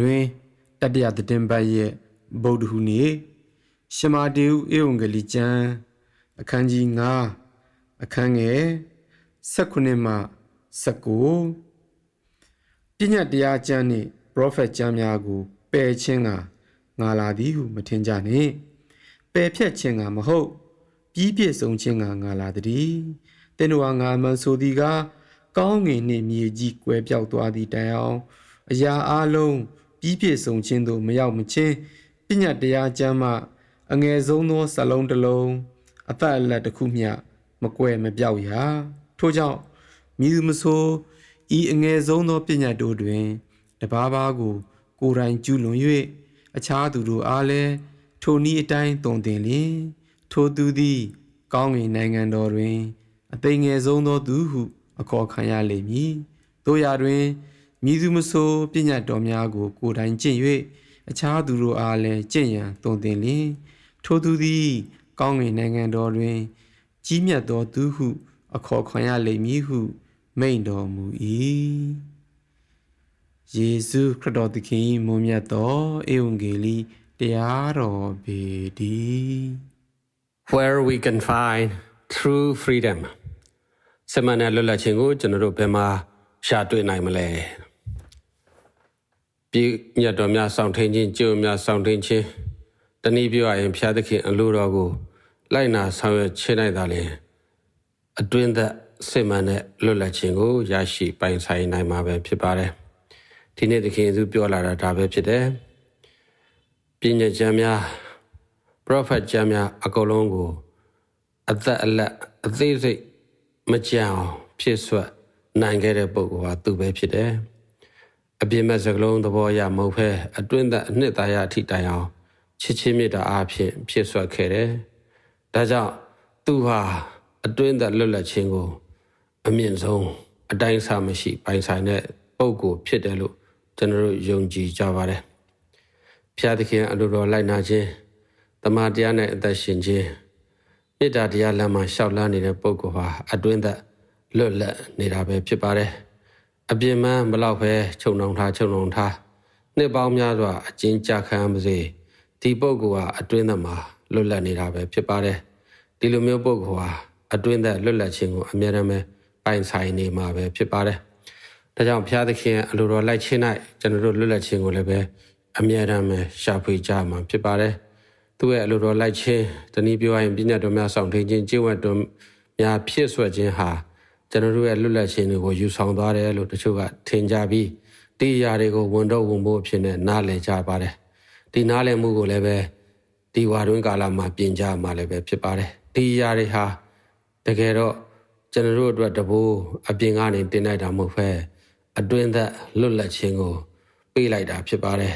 တွင်တတရသတင်ပတ်ရဲ့ဗုဒ္ဓဟူနေ့ရှမာတေဟုဧဝံဂေလိကျမ်းအခန်းကြီး9အခန်းငယ်19မှ19ပညာတရားကျမ်းနှင့်ပရောဖက်ကျမ်းများကိုပယ်ခြင်းကငါလာသည်ဟုမထင်ကြနှင့်ပယ်ဖြတ်ခြင်းကမဟုတ်ပြီးပြည့်စုံခြင်းကငါလာသည်တင်းတော်ငါမှန်ဆိုသည်ကားကောင်းငင်နှင့်မြေကြီးကွဲပြောက်သွားသည့်တိုင်အောင်အရာအလုံး ပြီးပြည့်စုံခြင်းသို့မရောက်မချင်းပညာတရားကျမ်းမှအငယ်ဆုံးသောစလုံးတစ်လုံးအသက်အလက်တစ်ခုမျှမကွယ်မပြောက်ရာထို့ကြောင့်မြည်သူမဆိုဤအငယ်ဆုံးသောပညာတို့တွင် တပါးပါးကို ကိုယ်တိုင်ကျူးလွန်၍အခြားသူတို့အားလည်းထိုနည်းအတိုင်းတုံတင်လျင်ထိုသူသည် ကောင်းကင်နိုင်ငံတော်တွင် အသိငယ်ဆုံးသောသူဟု အခေါ်ခံရလိမ့်မည်တို့ရာတွင် မြည်သူမဆိုပညာတော်များကို ကိုယ်တိုင်ကျင့်၍အခြားသူတို့အားလည်းကျင့်ရန်တုံတင်လျင်ထိုသူသည် ကောင်းကင်နိုင်ငံတော်တွင် ကြီးမြတ်သောသူဟု အခေါ်ခံရလိမ့်မည်ဟု မိန့်တော်မူ၏ယေရှုခရစ်တော်သခင်၏မွန်မြတ်သောဧဝံဂေလိတရားတော်ပေတည်း where we can find true freedom စမနာလွတ်လပ်ခြင်းကိုကျွန်တော်တို့ဘယ်မှာရှာတွေ့နိုင်မလဲ ပြည်ညတ်တော်များစောင့်ထိန်ခြင်းကြိုးများစောင့်ထိန်ခြင်းတနည်းပြောရရင်ဖျားသခင်အလိုတော်ကိုလိုက်နာဆောင်ရွက်ခြင်းနိုင်တာလေအတွင်းသက်စိတ်မှန်တဲ့လွတ်လပ်ခြင်းကိုရရှိပိုင်ဆိုင်နိုင်မှာပဲဖြစ်ပါတယ်ဒီနေ့သခင်ယေရှုပြောလာတာဒါပဲဖြစ်တယ်ပညာကျမ်းများ prophet ကျမ်းများအကုန်လုံးကိုအသက်အလက်အသေးစိတ်မကြံအောင်ဖြစ်ဆွတ်နိုင်ခဲ့တဲ့ပုဂ္ဂိုလ်ဟာသူပဲဖြစ်တယ်။ အပြစ်မဲ့စကလုံးသဘောရမဟုတ်ဖဲအတွင်းသက်အနှစ်သာရအထိတိုင်အောင်ချစ်ချင်းမေတ္တာအားဖြင့်ဖြစ်ဆွတ်ခဲ့တယ်။ဒါကြောင့်သူဟာအတွင်းသက်လွတ်လပ်ခြင်းကို အမြင့်ဆုံးအတိုင်းအဆမရှိ ပိုင်ဆိုင်တဲ့ပုဂ္ဂိုလ်ဖြစ်တယ်လို့ကျွန်တော်တို့ယုံကြည်ကြပါတယ်။ဖျားသခင်အလိုတော်လိုက်နာခြင်းတမန်တရားနဲ့အသက်ရှင်ခြင်းမေတ္တာတရားလမ်းမှာရှောက်လန်းနေတဲ့ပုဂ္ဂိုလ်ဟာအတွင်းသက်လွတ်လပ်နေတာပဲဖြစ်ပါတယ် အပြင်းမဘလောက်ပဲခြုံနှောင်ထားခြုံနှောင်ထားနှစ်ပေါင်းများစွာအကျဉ်းချခံပါစေဒီပုဂ္ဂိုလ်ဟာအတွင်းသက်မှာလွတ်လပ်နေတာပဲဖြစ်ပါတယ်ဒီလိုမျိုးပုဂ္ဂိုလ်ဟာအတွင်းသက်လွတ်လပ်ခြင်းကိုအမြဲတမ်းပဲပိုင်ဆိုင်နေမှာပဲဖြစ်ပါတယ်ဒါကြောင့်ဘုရားသခင်အလိုတော်လိုက်ခြင်း၌ကျွန်တော်တို့လွတ်လပ်ခြင်းကိုလည်းပဲအမြဲတမ်းပဲရှာဖွေကြမှာဖြစ်ပါတယ်သူ့ရဲ့အလိုတော်လိုက်ခြင်းတနည်းပြောရရင်ပညာတော်များဆောင်ထိန်ခြင်းကျင့်ဝတ်တော်များဖြစ်ဆွက်ခြင်းဟာ ကျွန်တော်တို့ရဲ့လွတ်လပ်ခြင်းတွေကိုယူဆောင်သွားတယ်လို့တချို့ကထင်ကြပြီးဒီအရာတွေကိုဝန်တော့ဝန်ဖို့အဖြစ်နဲ့နားလည်ကြပါတယ်ဒီနားလည်မှုကိုလည်းပဲဒီဝါတွင်းကာလမှာပြင်ကြမှာလည်းပဲဖြစ်ပါတယ်ဒီအရာတွေဟာတကယ်တော့ကျွန်တော်တို့အတွက်တဘိုးအပြင်ကနေတင်လိုက်တာမဟုတ်ဖဲအတွင်းသက်လွတ်လပ်ခြင်းကိုပေးလိုက်တာဖြစ်ပါတယ်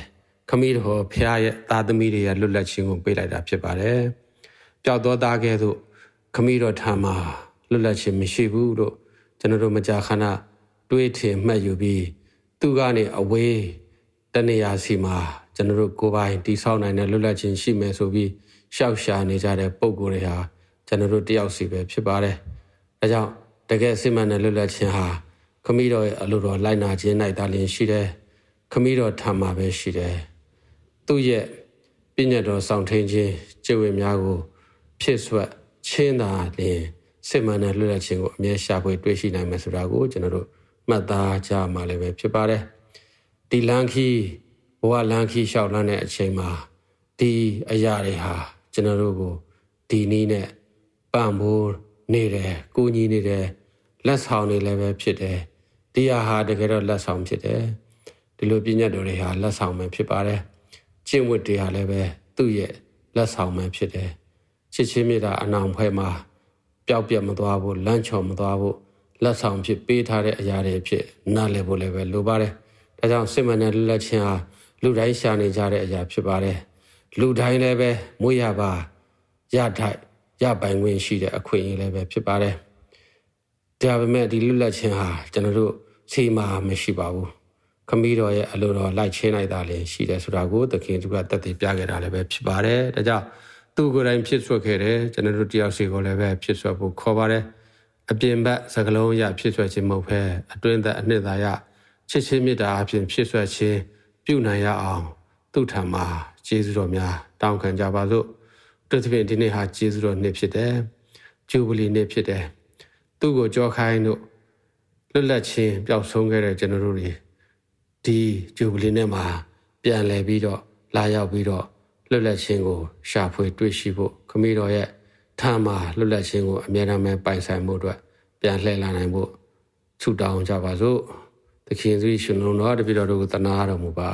ခမည်းတော်ဖះရဲ့သားသမီးတွေရဲ့လွတ်လပ်ခြင်းကိုပေးလိုက်တာဖြစ်ပါတယ်။ပျောက်သောသားကဲ့သို့ခမည်းတော်ထာမှာလွတ်လပ်ခြင်းမရှိဘူးလို့ ကျွန်တော်တို့မကြာခဏတွေးထင်မှတ်ယူပြီးသူကနေအဝေးတနေရာစီမှာကျွန်တော်တို့ကိုယ်ပိုင်တိဆောက်နိုင်တဲ့လွတ်လပ်ခြင်းရှိမယ်ဆိုပြီးရှောက်ရှာနေကြတဲ့ပုံကိုယ်တွေဟာကျွန်တော်တို့တယောက်စီပဲဖြစ်ပါတယ်။ဒါကြောင့်တကယ်စိမှန်တဲ့လွတ်လပ်ခြင်းဟာခမည်းတော်ရဲ့အလိုတော်လိုက်နာခြင်း၌တာလျင်ရှိတယ်။ခမည်းတော်ထာမှာပဲရှိတယ်။သူ့ရဲ့ပြည့်ညတ်တော်ဆောင်ထင်းခြင်းကျင့်ဝတ်များကို ဖြစ်ဆွတ်ချင်းသာလျင် စစ်မှန်တဲ့လွတ်လပ်ခြင်းကိုအမြဲရှာဖွေတွေ့ရှိနိုင်မယ်ဆိုတာကိုကျွန်တော်တို့မှတ်သားကြမှာလည်းပဲဖြစ်ပါတယ်ဒီလန်ခီဘဝလန်ခီလျှောက်လန်းတဲ့အချိန်မှာဒီအရာတွေဟာကျွန်တော်တို့ကိုဒီနည်းနဲ့ပံ့ပိုးနေတယ်ကိုကြီးနေတယ်လက်ဆောင်နေလည်းပဲဖြစ်တယ်ဒီဟာဟာတကယ်တော့လက်ဆောင်ဖြစ်တယ်ဒီလိုပြည့်ညတ်တော်တွေဟာလက်ဆောင်ပဲဖြစ်ပါတယ်ကျင့်ဝတ်တွေဟာလည်းပဲသူ့ရဲ့လက်ဆောင်ပဲဖြစ်တယ်ချစ်ချင်းမြတ်တာအနောင်ဖွဲ့မှာ ပျောက်ပြတ်မသွားဘူးလမ်းချော်မသွားဘူးလက်ဆောင်ဖြစ်ပေးထားတဲ့အရာတွေဖြစ်နားလည်ဖို့လည်းပဲလိုပါတယ်ဒါကြောင့်စစ်မှန်တဲ့လက်ချင်းဟာလူတိုင်းရှာနေကြတဲ့အရာဖြစ်ပါတယ်လူတိုင်းလည်းပဲမွေးရပါရထိုက်ရပိုင်ခွင့်ရှိတဲ့အခွင့်အရေးလည်းပဲဖြစ်ပါတယ်ဒါပေမဲ့ဒီလွတ်လပ်ခြင်းဟာကျွန်တော်တို့စီမာမရှိပါဘူးခမီးတော်ရဲ့အလိုတော်လိုက်ချင်းလိုက်တာလည်းရှိတယ်ဆိုတာကိုသခင်သူကတက်တည်ပြခဲ့တာလည်းပဲဖြစ်ပါတယ်ဒါကြောင့် သူကိုယ်တိုင်ဖြစ်ဆွတ်ခဲ့တယ်ကျွန်တော်တို့တယောက်စီကိုလည်းပဲဖြစ်ဆွတ်ဖို့ခေါ်ပါတယ်အပြင်ဘက်စကလုံးရဖြစ်ဆွတ်ခြင်းမဟုတ်ဘဲအတွင်းသက်အနှစ်သာရချစ်ချင်းမေတ္တာအပြင်ဖြစ်ဆွတ်ခြင်းတပြုနိုင်ရအောင်သူ့ထံမှာကျေးဇူးတော်များတောင်းခံကြပါစို့သူသဖြင့်ဒီနေ့ဟာကျေးဇူးတော်နေ့ဖြစ်တယ်ဂျူဘလီနေ့ဖြစ်တယ်သူ့ကိုကြောခိုင်းတို့လွတ်လပ်ခြင်းပျောက်ဆုံးခဲ့တဲ့ကျွန်တော်တို့တွေဒီဂျူဘလီနေ့မှာပြန်လည်ပြီးတော့လာရောက်ပြီးတော့ လွတ်လပ်ခြင်းကိုရှာဖွေတွေ့ရှိဖို့ခမည်းတော်ရဲ့ထာမှာလွတ်လပ်ခြင်းကိုအမြဲတမ်းပဲပိုင်ဆိုင်မှုအတွက်ပြန်လှည့်လာနိုင်ဖို့ဆုတောင်းကြပါစို့သခင်ယေရှုရှင်လုံးတော်တပည့်တော်တို့ကိုတနာတော်မူပါ